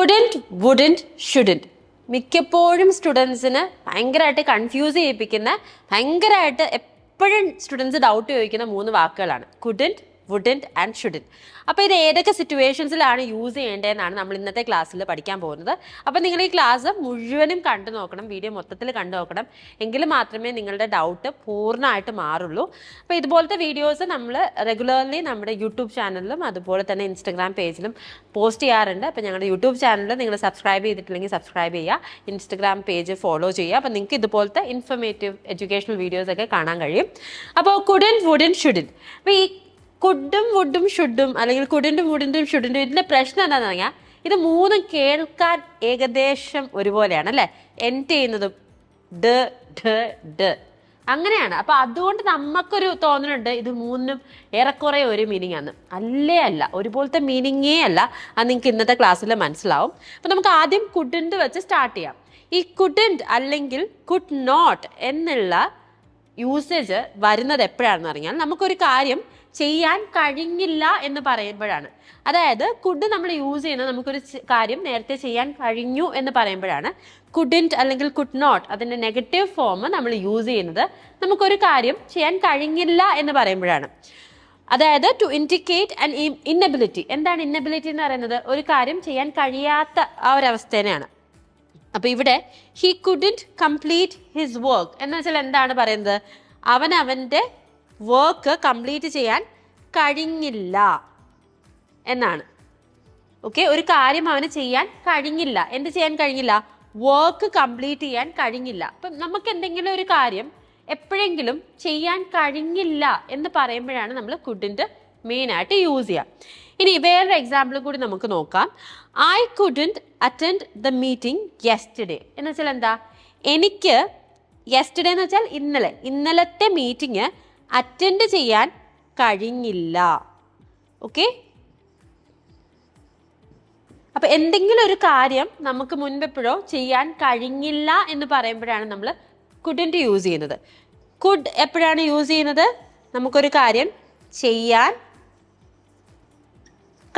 Couldn't wouldn't shouldn't മിക്കപ്പോഴും സ്റ്റുഡൻസിന് ഭയങ്കരമായിട്ട് കൺഫ്യൂസ് ചെയ്യിപ്പിക്കുന്ന ഭയങ്കരമായിട്ട് എപ്പോഴും സ്റ്റുഡൻസ് ഡൗട്ട് ചോദിക്കുന്ന മൂന്ന് വാക്കുകളാണ്. കുഡന്റ് വുഡന്റ് ആൻഡ് ഷുഡന്റ് അപ്പോൾ ഇത് ഏതൊക്കെ സിറ്റുവേഷൻസിലാണ് യൂസ് ചെയ്യേണ്ടതെന്നാണ് നമ്മൾ ഇന്നത്തെ ക്ലാസ്സിൽ പഠിക്കാൻ പോകുന്നത്. അപ്പോൾ നിങ്ങൾ ഈ ക്ലാസ് മുഴുവനും കണ്ടു നോക്കണം വീഡിയോ മൊത്തത്തിൽ കണ്ടു നോക്കണം. എങ്കിൽ മാത്രമേ നിങ്ങളുടെ ഡൗട്ട് പൂർണമായിട്ട് മാറുള്ളൂ. അപ്പോൾ ഇതുപോലത്തെ വീഡിയോസ് നമ്മൾ റെഗുലർലി നമ്മുടെ യൂട്യൂബ് ചാനലിലും അതുപോലെ തന്നെ ഇൻസ്റ്റഗ്രാം പേജിലും പോസ്റ്റ് ചെയ്യാറുണ്ട്. അപ്പോൾ ഞങ്ങളുടെ യൂട്യൂബ് ചാനൽ നിങ്ങൾ സബ്സ്ക്രൈബ് ചെയ്തിട്ടില്ലെങ്കിൽ സബ്സ്ക്രൈബ് ചെയ്യുക. ഇൻസ്റ്റഗ്രാം പേജ് ഫോളോ ചെയ്യുക. അപ്പോൾ നിങ്ങൾക്ക് ഇതുപോലത്തെ ഇൻഫർമേറ്റീവ് എഡ്യൂക്കേഷണൽ വീഡിയോസൊക്കെ കാണാൻ കഴിയും. അപ്പോൾ കുഡൻ വുഡൻ ഷുഡൻ അപ്പോൾ ഈ കുഡും വുഡും ഷുഡും അല്ലെങ്കിൽ കുടിന്റെ വുഡിന്റെയും ഷുഡിന്റെയും ഇതിന്റെ പ്രശ്നം എന്താണെന്ന് പറഞ്ഞാൽ ഇത് മൂന്നും കേൾക്കാൻ ഏകദേശം ഒരുപോലെയാണ് അല്ലേ? എന്റ് ചെയ്യുന്നതും ഡ ഡ ഡ. അങ്ങനെയാണ്. അപ്പൊ അതുകൊണ്ട് നമുക്കൊരു തോന്നലുണ്ട് ഇത് മൂന്നും ഏറെക്കുറെ ഒരു മീനിങ് ആണ്. അല്ലേ അല്ല ഒരുപോലത്തെ മീനിങ്ങേ അല്ല. അത് നിങ്ങൾക്ക് ഇന്നത്തെ ക്ലാസ്സിൽ മനസ്സിലാവും. അപ്പൊ നമുക്ക് ആദ്യം കുഡിന്റ് വെച്ച് സ്റ്റാർട്ട് ചെയ്യാം. ഈ കുഡിന്റ് അല്ലെങ്കിൽ കുഡ് നോട്ട് എന്നുള്ള യൂസേജ് വരുന്നത് എപ്പോഴാണെന്ന് പറഞ്ഞാൽ നമുക്കൊരു കാര്യം ചെയ്യാൻ കഴിഞ്ഞില്ല എന്ന് പറയുമ്പോഴാണ്. അതായത് കുഡ് നമ്മൾ യൂസ് ചെയ്യുന്നത് നമുക്കൊരു കാര്യം നേരത്തെ ചെയ്യാൻ കഴിഞ്ഞു എന്ന് പറയുമ്പോഴാണ്. കുഡിന്റ് അല്ലെങ്കിൽ കുഡ് നോട്ട് അതിന്റെ നെഗറ്റീവ് ഫോം നമ്മൾ യൂസ് ചെയ്യുന്നത്. നമുക്കൊരു കാര്യം ചെയ്യാൻ കഴിഞ്ഞില്ല എന്ന് പറയുമ്പോഴാണ്. അതായത് ടു ഇൻഡിക്കേറ്റ് ആൻഡ് ഇന്നബിലിറ്റി എന്താണ് ഇന്നബിലിറ്റി എന്ന് പറയുന്നത്? ഒരു കാര്യം ചെയ്യാൻ കഴിയാത്ത ആ ഒരു അപ്പോൾ അപ്പൊ ഇവിടെ he couldn't complete his work എന്ന് വെച്ചാൽ എന്താണ് പറയുന്നത്? അവൻ അവന്റെ വർക്ക് കംപ്ലീറ്റ് ചെയ്യാൻ കഴിഞ്ഞില്ല എന്നാണ്. ഓക്കെ ഒരു കാര്യം അവന് ചെയ്യാൻ കഴിഞ്ഞില്ല. എന്ത് ചെയ്യാൻ കഴിഞ്ഞില്ല? വർക്ക് കംപ്ലീറ്റ് ചെയ്യാൻ കഴിഞ്ഞില്ല. അപ്പം നമുക്ക് എന്തെങ്കിലും ഒരു കാര്യം എപ്പോഴെങ്കിലും ചെയ്യാൻ കഴിഞ്ഞില്ല എന്ന് പറയുമ്പോഴാണ് നമ്മൾ കുഡിന്റെ മെയിനായിട്ട് യൂസ് ചെയ്യുക ഇനി വേറൊരു എക്സാമ്പിൾ കൂടി നമുക്ക് നോക്കാം. I couldn't attend the meeting yesterday എന്ന് വെച്ചാൽ എന്താ? എനിക്ക് യെസ്റ്റർഡേ എന്ന് വെച്ചാൽ ഇന്നലെ. ഇന്നലത്തെ മീറ്റിംഗ് അറ്റൻഡ് ചെയ്യാൻ കഴിഞ്ഞില്ല. ഓക്കെ അപ്പൊ എന്തെങ്കിലും ഒരു കാര്യം നമുക്ക് മുൻപെപ്പോഴോ ചെയ്യാൻ കഴിഞ്ഞില്ല എന്ന് പറയുമ്പോഴാണ് നമ്മൾ കുഡിന്റ് യൂസ് ചെയ്യുന്നത്. കുഡ് എപ്പോഴാണ് യൂസ് ചെയ്യുന്നത്? നമുക്കൊരു കാര്യം ചെയ്യാൻ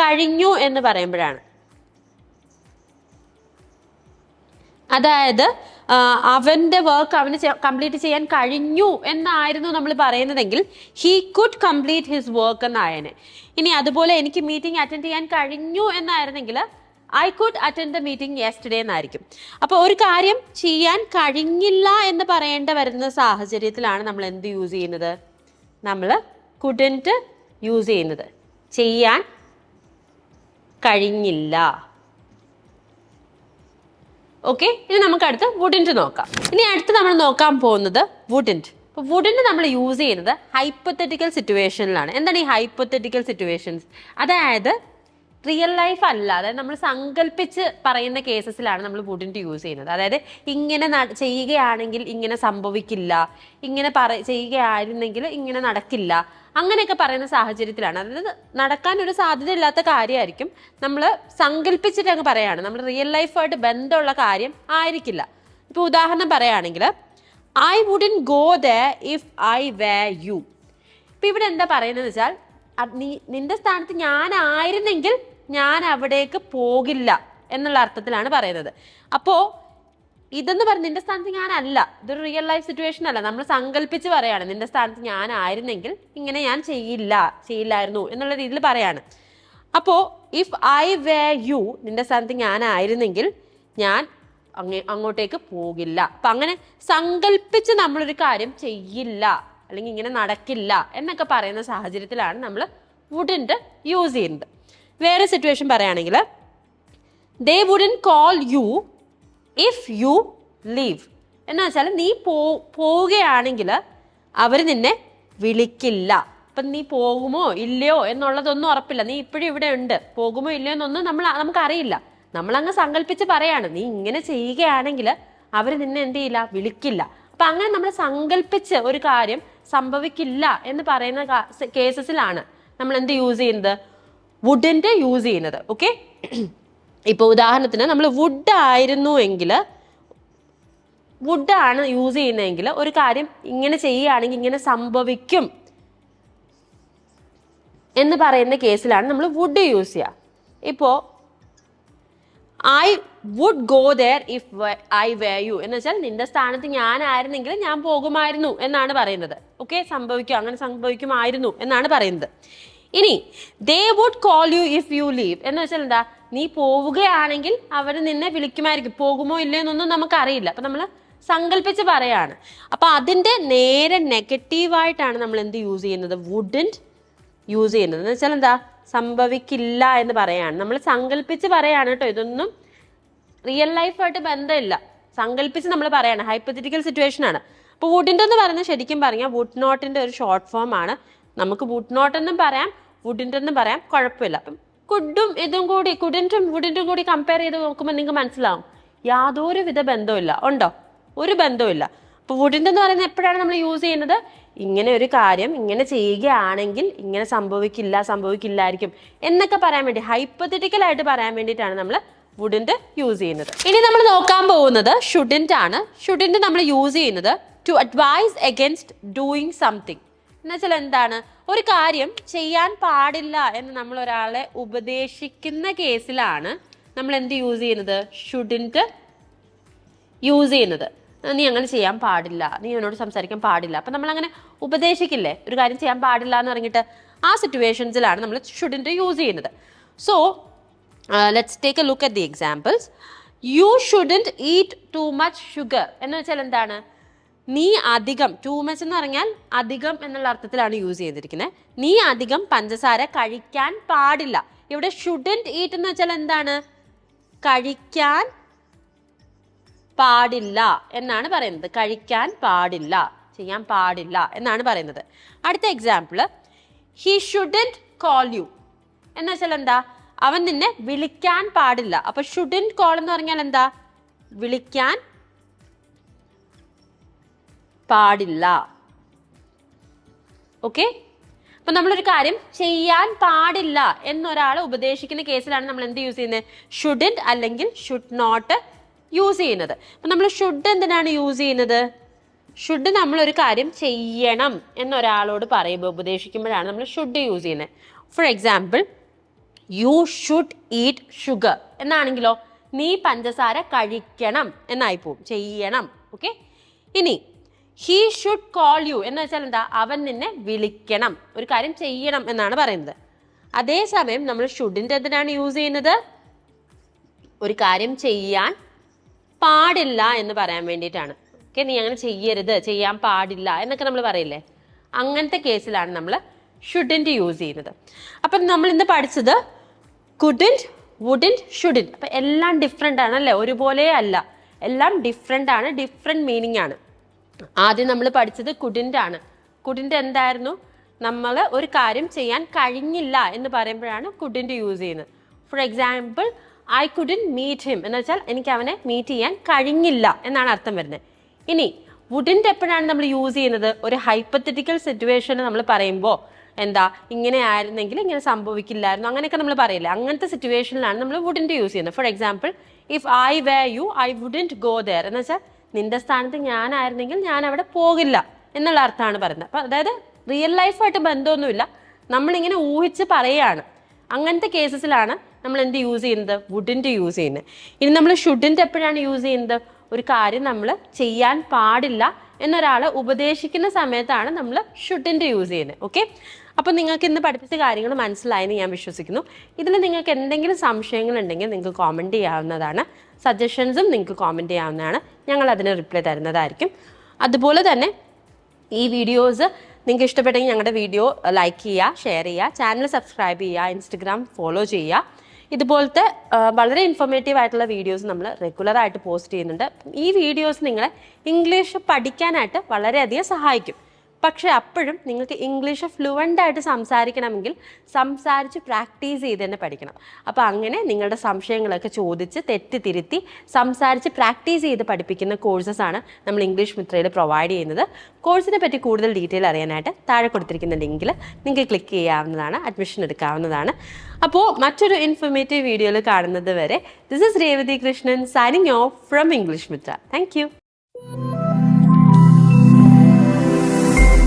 കഴിഞ്ഞു എന്ന് പറയുമ്പോഴാണ്. അതായത് അവന്റെ വർക്ക് അവന് കംപ്ലീറ്റ് ചെയ്യാൻ കഴിഞ്ഞു എന്നായിരുന്നു നമ്മൾ പറയുന്നതെങ്കിൽ he could complete his work എന്നായനെ. ഇനി അതുപോലെ എനിക്ക് മീറ്റിംഗ് അറ്റൻഡ് ചെയ്യാൻ കഴിഞ്ഞു എന്നായിരുന്നെങ്കിൽ I could attend the meeting yesterday എന്നായിരിക്കും. അപ്പോൾ ഒരു കാര്യം ചെയ്യാൻ കഴിഞ്ഞില്ല എന്ന് പറയേണ്ട വരുന്ന സാഹചര്യത്തിലാണ് നമ്മൾ എന്ത് യൂസ് ചെയ്യുന്നത്? നമ്മൾ കുഡന്റ് യൂസ് ചെയ്യുന്നത്. ചെയ്യാൻ കഴിഞ്ഞില്ല. ഓക്കെ ഇനി നമുക്ക് അടുത്ത് വുഡിന്റ് നോക്കാം. ഇനി അടുത്ത് നമ്മൾ നോക്കാൻ പോകുന്നത് വുഡിന്റ് അപ്പോൾ വുഡിന്റ് നമ്മൾ യൂസ് ചെയ്യുന്നത് ഹൈപ്പത്തറ്റിക്കൽ സിറ്റുവേഷനിലാണ് എന്താണ് ഈ ഹൈപ്പത്തറ്റിക്കൽ സിറ്റുവേഷൻസ് അതായത് റിയൽ ലൈഫ് അല്ല. അതായത് നമ്മൾ സങ്കല്പിച്ച് പറയുന്ന കേസസിലാണ് നമ്മൾ വുഡിന്റ് യൂസ് ചെയ്യുന്നത്. അതായത് ഇങ്ങനെ ചെയ്യുകയാണെങ്കിൽ ഇങ്ങനെ സംഭവിക്കില്ല. ഇങ്ങനെ പറ ചെയ്യുകയായിരുന്നെങ്കിൽ ഇങ്ങനെ നടക്കില്ല. അങ്ങനെയൊക്കെ പറയുന്ന സാഹചര്യത്തിലാണ്. അതായത് നടക്കാൻ ഒരു സാധ്യതയില്ലാത്ത കാര്യമായിരിക്കും. നമ്മൾ സങ്കല്പിച്ചിട്ട് അങ്ങ് പറയാണ്. നമ്മൾ റിയൽ ലൈഫായിട്ട് ബന്ധമുള്ള കാര്യം ആയിരിക്കില്ല. ഇപ്പോൾ ഉദാഹരണം പറയുകയാണെങ്കിൽ I wouldn't go there if I were you ഇപ്പം ഇവിടെ എന്താ പറയുന്നത് വെച്ചാൽ നീ നിന്റെ സ്ഥാനത്ത് ഞാനായിരുന്നെങ്കിൽ ഞാൻ അവിടേക്ക് പോകില്ല എന്നുള്ള അർത്ഥത്തിലാണ് പറയുന്നത്. അപ്പോൾ ഇതെന്ന് പറഞ്ഞ് നിന്റെ സ്ഥാനത്ത് ഞാനല്ല. ഇതൊരു റിയൽ ലൈഫ് സിറ്റുവേഷൻ അല്ല. നമ്മൾ സങ്കല്പിച്ച് പറയാണ് നിന്റെ സ്ഥാനത്ത് ഞാനായിരുന്നെങ്കിൽ ഇങ്ങനെ ഞാൻ ചെയ്യില്ല ചെയ്യില്ലായിരുന്നു എന്നുള്ള രീതിയിൽ പറയാണ്. അപ്പോൾ ഇഫ് ഐ വേ യു നിന്റെ സ്ഥാനത്ത് ഞാനായിരുന്നെങ്കിൽ ഞാൻ അങ്ങ അങ്ങോട്ടേക്ക് പോകില്ല. അപ്പം അങ്ങനെ സങ്കല്പിച്ച് നമ്മളൊരു കാര്യം ചെയ്യില്ല അല്ലെങ്കിൽ ഇങ്ങനെ നടക്കില്ല എന്നൊക്കെ പറയുന്ന സാഹചര്യത്തിലാണ് നമ്മൾ വുഡിന്റെ യൂസ് ചെയ്യുന്നത് വേറെ സിറ്റുവേഷൻ പറയുകയാണെങ്കിൽ they wouldn't call you if you leave എന്ന് വെച്ചാൽ നീ പോ പോവുകയാണെങ്കിൽ അവർ നിന്നെ വിളിക്കില്ല. അപ്പം നീ പോകുമോ ഇല്ലയോ എന്നുള്ളതൊന്നും ഉറപ്പില്ല. നീ ഇപ്പോഴും ഇവിടെ ഉണ്ട്. പോകുമോ ഇല്ലയോ എന്നൊന്നും നമ്മൾ നമുക്കറിയില്ല. നമ്മളങ്ങ് സങ്കല്പിച്ച് പറയാണ്. നീ ഇങ്ങനെ ചെയ്യുകയാണെങ്കിൽ അവർ നിന്നെ എന്ത് ചെയ്യില്ല? വിളിക്കില്ല. അപ്പം അങ്ങനെ നമ്മൾ സങ്കല്പിച്ച് ഒരു കാര്യം സംഭവിക്കില്ല എന്ന് പറയുന്ന കേസസിലാണ് നമ്മൾ എന്ത് യൂസ് ചെയ്യുന്നത്? വുഡിന്റെ യൂസ് ചെയ്യുന്നത് ഓക്കെ ഇപ്പോൾ ഉദാഹരണത്തിന് നമ്മൾ വുഡ് ആയിരുന്നു എങ്കിൽ വുഡാണ് യൂസ് ചെയ്യുന്നതെങ്കിൽ ഒരു കാര്യം ഇങ്ങനെ ചെയ്യുകയാണെങ്കിൽ ഇങ്ങനെ സംഭവിക്കും എന്ന് പറയുന്ന കേസിലാണ് നമ്മൾ വുഡ് യൂസ് ചെയ്യുക. ഇപ്പോൾ I would go there if I were you എന്ന് വെച്ചാൽ നിന്റെ സ്ഥാനത്ത് ഞാനായിരുന്നെങ്കിൽ ഞാൻ പോകുമായിരുന്നു എന്നാണ് പറയുന്നത്. ഓക്കെ സംഭവിക്കും അങ്ങനെ സംഭവിക്കുമായിരുന്നു എന്നാണ് പറയുന്നത്. ഇനി they would call you if you leave എന്ന് വെച്ചാൽ എന്താ? നീ പോവുകയാണെങ്കിൽ അവർ നിന്നെ വിളിക്കുമായിരിക്കും. പോകുമോ ഇല്ലയെന്നൊന്നും നമുക്കറിയില്ല. അപ്പം നമ്മൾ സങ്കല്പിച്ച് പറയാണ്. അപ്പം അതിന്റെ നേരെ നെഗറ്റീവായിട്ടാണ് നമ്മൾ എന്ത് യൂസ് ചെയ്യുന്നത്? വുഡന്റ് യൂസ് ചെയ്യുന്നത്. എന്ന് വെച്ചാൽ എന്താ? സംഭവിക്കില്ല എന്ന് പറയാണ്. നമ്മൾ സങ്കല്പിച്ച് പറയാണ് കേട്ടോ. ഇതൊന്നും റിയൽ ലൈഫായിട്ട് ബന്ധമില്ല. സങ്കല്പിച്ച് നമ്മൾ പറയാണ്. ഹൈപ്പത്തറ്റിക്കൽ സിറ്റുവേഷൻ ആണ്. അപ്പോൾ വുഡിന്റെ എന്ന് പറയുന്നത് ശരിക്കും പറഞ്ഞാൽ വുഡ് നോട്ടിന്റെ ഒരു ഷോർട്ട് ഫോം ആണ്. നമുക്ക് വുഡ് നോട്ട് എന്നും പറയാം വുഡിന്റെ എന്നും പറയാം കുഴപ്പമില്ല. അപ്പം കുഡും ഇതും കൂടി കുഡിന്റും വുഡിന്റും കൂടി കമ്പയർ ചെയ്ത് നോക്കുമ്പോൾ നിങ്ങൾക്ക് മനസ്സിലാവും. യാതൊരു വിധ ബന്ധമില്ല ഉണ്ടോ? ഒരു ബന്ധമില്ല അപ്പോൾ വുഡിന്റെ എന്ന് പറയുന്നത് എപ്പോഴാണ് നമ്മൾ യൂസ് ചെയ്യുന്നത്? ഇങ്ങനെ ഒരു കാര്യം ഇങ്ങനെ ചെയ്യുകയാണെങ്കിൽ ഇങ്ങനെ സംഭവിക്കില്ല സംഭവിക്കില്ലായിരിക്കും എന്നൊക്കെ പറയാൻ വേണ്ടി ഹൈപ്പത്തറ്റിക്കൽ ആയിട്ട് പറയാൻ വേണ്ടിയിട്ടാണ് നമ്മൾ വുഡിന്റെ യൂസ് ചെയ്യുന്നത്. ഇനി നമ്മൾ നോക്കാൻ പോകുന്നത് ഷുഡിന്റ് ആണ്. ഷുഡിന്റ് നമ്മൾ യൂസ് ചെയ്യുന്നത് to advise against doing something എന്നുവെച്ചാൽ എന്താണ് ഒരു കാര്യം ചെയ്യാൻ പാടില്ല എന്ന് നമ്മൾ ഒരാളെ ഉപദേശിക്കുന്ന കേസിലാണ് നമ്മൾ എന്ത് യൂസ് ചെയ്യുന്നത്? ഷുഡിന്റ് യൂസ് ചെയ്യുന്നത്. നീ അങ്ങനെ ചെയ്യാൻ പാടില്ല. നീ എന്നോട് സംസാരിക്കാൻ പാടില്ല. അപ്പം നമ്മൾ അങ്ങനെ ഉപദേശിക്കില്ലേ? ഒരു കാര്യം ചെയ്യാൻ പാടില്ല എന്ന് പറഞ്ഞിട്ട് ആ സിറ്റുവേഷൻസിലാണ് നമ്മൾ ഷുഡിന്റെ യൂസ് ചെയ്യുന്നത്. So let's take a look at the examples you shouldn't eat too much sugar എന്ന് വെച്ചാൽ എന്താണ് നീ അധികം ടു മച്ച് എന്ന് പറഞ്ഞാൽ അധികം എന്നുള്ള അർത്ഥത്തിലാണ് യൂസ് ചെയ്തിരിക്കുന്നത് നീ അധികം പഞ്ചസാര കഴിക്കാൻ പാടില്ല. ഇവിടെ ഷുഡന്റ് ഈറ്റ് എന്ന് വെച്ചാൽ എന്താണ്? കഴിക്കാൻ പാടില്ല എന്നാണ് പറയുന്നത്. കഴിക്കാൻ പാടില്ല ചെയ്യാൻ പാടില്ല എന്നാണ് പറയുന്നത്. അടുത്ത example he shouldn't call you എന്ന് വെച്ചാൽ എന്താ? അവൻ നിന്നെ വിളിക്കാൻ പാടില്ല. അപ്പൊ ഷുഡന്റ് കോൾ എന്ന് പറഞ്ഞാൽ എന്താ? വിളിക്കാൻ പാടില്ല. ഓക്കെ അപ്പൊ നമ്മളൊരു കാര്യം ചെയ്യാൻ പാടില്ല എന്നൊരാൾ ഉപദേശിക്കുന്ന കേസിലാണ് നമ്മൾ എന്ത് യൂസ് ചെയ്യുന്നത്? ഷുഡിന്റ് അല്ലെങ്കിൽ ഷുഡ് നോട്ട് യൂസ് ചെയ്യുന്നത്. അപ്പൊ നമ്മൾ ഷുഡ് എന്തിനാണ് യൂസ് ചെയ്യുന്നത്? ഷുഡ് നമ്മൾ ഒരു കാര്യം ചെയ്യണം എന്നൊരാളോട് പറയുമ്പോൾ ഉപദേശിക്കുമ്പോഴാണ് നമ്മൾ ഷുഡ് യൂസ് ചെയ്യുന്നത്. For example you should eat sugar എന്നാണെങ്കിലോ നീ പഞ്ചസാര കഴിക്കണം എന്നായി പോവും ചെയ്യണം. ഓക്കെ ഇനി ഹീ ഷുഡ് കോൾ യു എന്ന് വെച്ചാൽ എന്താ? അവൻ നിന്നെ വിളിക്കണം. ഒരു കാര്യം ചെയ്യണം എന്നാണ് പറയുന്നത്. അതേസമയം നമ്മൾ ഷുഡിന്റെ എന്തിനാണ് യൂസ് ചെയ്യുന്നത്? ഒരു കാര്യം ചെയ്യാൻ പാടില്ല എന്ന് പറയാൻ വേണ്ടിയിട്ടാണ്. ഓക്കെ നീ അങ്ങനെ ചെയ്യരുത്. ചെയ്യാൻ പാടില്ല എന്നൊക്കെ നമ്മൾ പറയില്ലേ? അങ്ങനത്തെ കേസിലാണ് നമ്മൾ ഷുഡിന്റെ യൂസ് ചെയ്യുന്നത്. അപ്പം നമ്മൾ ഇന്ന് പഠിച്ചത് കുഡിന്റ് വുഡിന്റ് ഷുഡിന്റ് അപ്പം എല്ലാം ഡിഫറെന്റ് ആണ് അല്ലേ? ഒരുപോലെ അല്ല. എല്ലാം ഡിഫറെന്റ് ആണ്. ഡിഫറെന്റ് മീനിങ് ആണ്. ആദ്യം നമ്മൾ പഠിച്ചത് കുടിന്റെ ആണ്. കുടിന്റെ എന്തായിരുന്നു? നമ്മൾ ഒരു കാര്യം ചെയ്യാൻ കഴിഞ്ഞില്ല എന്ന് പറയുമ്പോഴാണ് കുഡിന്റെ യൂസ് ചെയ്യുന്നത്. For example I couldn't meet him എന്ന് വെച്ചാൽ എനിക്ക് അവനെ മീറ്റ് ചെയ്യാൻ കഴിഞ്ഞില്ല എന്നാണ് അർത്ഥം വരുന്നത്. ഇനി വുഡിന്റെ എപ്പോഴാണ് നമ്മൾ യൂസ് ചെയ്യുന്നത്. ഒരു ഹൈപ്പത്തറ്റിക്കൽ സിറ്റുവേഷൻ നമ്മൾ പറയുമ്പോൾ എന്താ ഇങ്ങനെ ആയിരുന്നെങ്കിൽ ഇങ്ങനെ സംഭവിക്കില്ലായിരുന്നു. അങ്ങനെയൊക്കെ നമ്മൾ പറയില്ല? അങ്ങനത്തെ സിറ്റുവേഷനിലാണ് നമ്മൾ വുഡിന്റെ യൂസ് ചെയ്യുന്നത്. For example if I were you I wouldn't go there എന്ന് വെച്ചാൽ നിന്റെ സ്ഥാനത്ത് ഞാനായിരുന്നെങ്കിൽ ഞാൻ അവിടെ പോകില്ല എന്നുള്ള അർത്ഥമാണ് പറയുന്നത്. അപ്പം അതായത് റിയൽ ലൈഫായിട്ട് ബന്ധമൊന്നുമില്ല. നമ്മളിങ്ങനെ ഊഹിച്ച് പറയുകയാണ്. അങ്ങനത്തെ കേസസിലാണ് നമ്മൾ എന്ത് യൂസ് ചെയ്യുന്നത്? വുഡിന്റെ യൂസ് ചെയ്യുന്നത്. ഇനി നമ്മൾ ഷുഡിന്റെ എപ്പോഴാണ് യൂസ് ചെയ്യുന്നത്? ഒരു കാര്യം നമ്മൾ ചെയ്യാൻ പാടില്ല എന്നൊരാളെ ഉപദേശിക്കുന്ന സമയത്താണ് നമ്മൾ ഷുഡിന്റെ യൂസ് ചെയ്യുന്നത്. ഓക്കെ അപ്പോൾ നിങ്ങൾക്ക് ഇന്ന് പഠിപ്പിച്ച കാര്യങ്ങൾ മനസ്സിലായെന്ന് ഞാൻ വിശ്വസിക്കുന്നു. ഇതിൽ നിങ്ങൾക്ക് എന്തെങ്കിലും സംശയങ്ങളുണ്ടെങ്കിൽ നിങ്ങൾക്ക് കോമന്റ് ചെയ്യാവുന്നതാണ്. സജഷൻസും നിങ്ങൾക്ക് കോമന്റ് ചെയ്യാവുന്നതാണ്. ഞങ്ങൾ അതിന് റിപ്ലൈ തരുന്നതായിരിക്കും. അതുപോലെ തന്നെ ഈ വീഡിയോസ് നിങ്ങൾക്ക് ഇഷ്ടപ്പെട്ടെങ്കിൽ ഞങ്ങളുടെ വീഡിയോ ലൈക്ക് ചെയ്യുക ഷെയർ ചെയ്യുക ചാനൽ സബ്സ്ക്രൈബ് ചെയ്യുക ഇൻസ്റ്റഗ്രാം ഫോളോ ചെയ്യുക. ഇതുപോലത്തെ വളരെ ഇൻഫോർമേറ്റീവ് ആയിട്ടുള്ള വീഡിയോസ് നമ്മൾ റെഗുലറായിട്ട് പോസ്റ്റ് ചെയ്യുന്നുണ്ട്. ഈ വീഡിയോസ് നിങ്ങളെ ഇംഗ്ലീഷ് പഠിക്കാനായിട്ട് വളരെയധികം സഹായിക്കും. പക്ഷേ അപ്പോഴും നിങ്ങൾക്ക് ഇംഗ്ലീഷ് ഫ്ലുവന്റ് ആയിട്ട് സംസാരിക്കണമെങ്കിൽ സംസാരിച്ച് പ്രാക്ടീസ് ചെയ്ത് തന്നെ പഠിക്കണം. അപ്പോൾ അങ്ങനെ നിങ്ങളുടെ സംശയങ്ങളൊക്കെ ചോദിച്ച് തെറ്റ് തിരുത്തി സംസാരിച്ച് പ്രാക്ടീസ് ചെയ്ത് പഠിപ്പിക്കുന്ന കോഴ്സസ് ആണ് നമ്മൾ ഇംഗ്ലീഷ് മിത്രയിൽ പ്രൊവൈഡ് ചെയ്യുന്നത്. കോഴ്സിനെ പറ്റി കൂടുതൽ ഡീറ്റെയിൽ അറിയാനായിട്ട് താഴെ കൊടുത്തിരിക്കുന്ന ലിങ്കിൽ നിങ്ങൾക്ക് ക്ലിക്ക് ചെയ്യാവുന്നതാണ് അഡ്മിഷൻ എടുക്കാവുന്നതാണ്. അപ്പോൾ മറ്റൊരു ഇൻഫർമേറ്റീവ് വീഡിയോയിൽ കാണുന്നത് വരെ this is Revathi Krishnan signing off from English Mitra thank